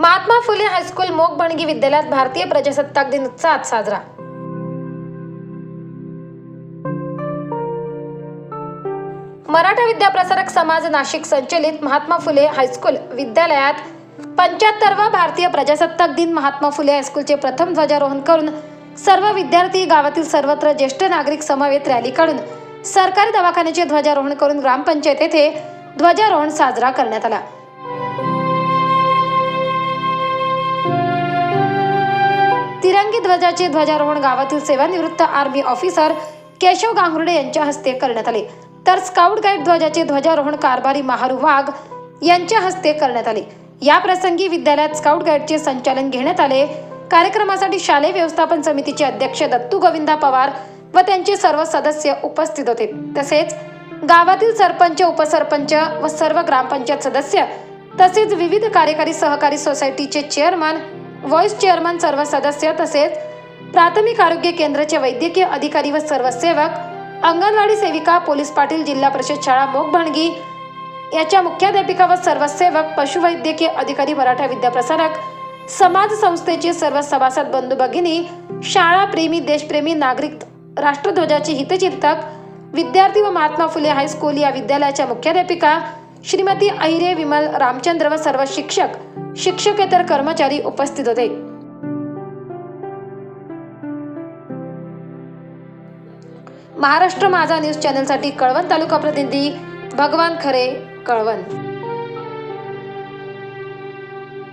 Mahatma Phule high school मोग भणगी विद्यालयात भारतीय प्रजासत्ताक दिन उत्साहात साजरा. मराठा विद्याप्रसारक समाज नाशिक संचलित महात्मा फुले हायस्कूल विद्यालयात पंच्याहत्तरवा भारतीय प्रजासत्ताक दिन महात्मा फुले हायस्कूलचे प्रथम ध्वजारोहण करून सर्व विद्यार्थी गावातील सर्वत्र ज्येष्ठ नागरिक समवेत रॅली काढून सरकारी दवाखान्याचे ध्वजारोहण करून ग्रामपंचायत येथे ध्वजारोहण साजरा करण्यात आला. तिरंगी ध्वजाचे ध्वजारोहण गावातील सेवानिवृत्त आर्मी ऑफिसर केशव गांगुर्डे यांच्या हस्ते करण्यात आले. तर स्काउट गाईड ध्वजाचे ध्वजारोहण कारभारी महारू वाघ यांच्या हस्ते करण्यात आले. या प्रसंगी विद्यालयात स्काउट गाईडचे संचालन घेण्यात आले. कार्यक्रमासाठी शालेय व्यवस्थापन समितीचे अध्यक्ष दत्तू गोविंदा पवार व त्यांचे सर्व सदस्य उपस्थित होते. तसेच गावातील सरपंच उपसरपंच व सर्व ग्रामपंचायत सदस्य तसेच विविध कार्यकारी सहकारी सोसायटीचे चेअरमन व्हॉइस चेअरमन सर्व सदस्य तसेच प्राथमिक आरोग्य केंद्राचे वैद्यकीय अधिकारी व सर्व सेवक अंगणवाडी सेविका पोलीस पाटील जिल्हा परिषद शाळा मोगभणगी याच्या मुख्याध्यापिका व सर्व सेवक पशुवैद्यकीय अधिकारी मराठा विद्याप्रसारक समाज संस्थेचे सर्व सभासद बंधू भगिनी शाळा प्रेमी देशप्रेमी नागरिक राष्ट्रध्वजाचे हितचिंतक विद्यार्थी व महात्मा फुले हायस्कूल या विद्यालयाच्या मुख्याध्यापिका श्रीमती ऐरे विमल रामचंद्र व सर्व शिक्षक शिक्षकेतर कर्मचारी उपस्थित होते. महाराष्ट्र माझा न्यूज चॅनलसाठी कळवण तालुका प्रतिनिधी भगवान खरे कळवण.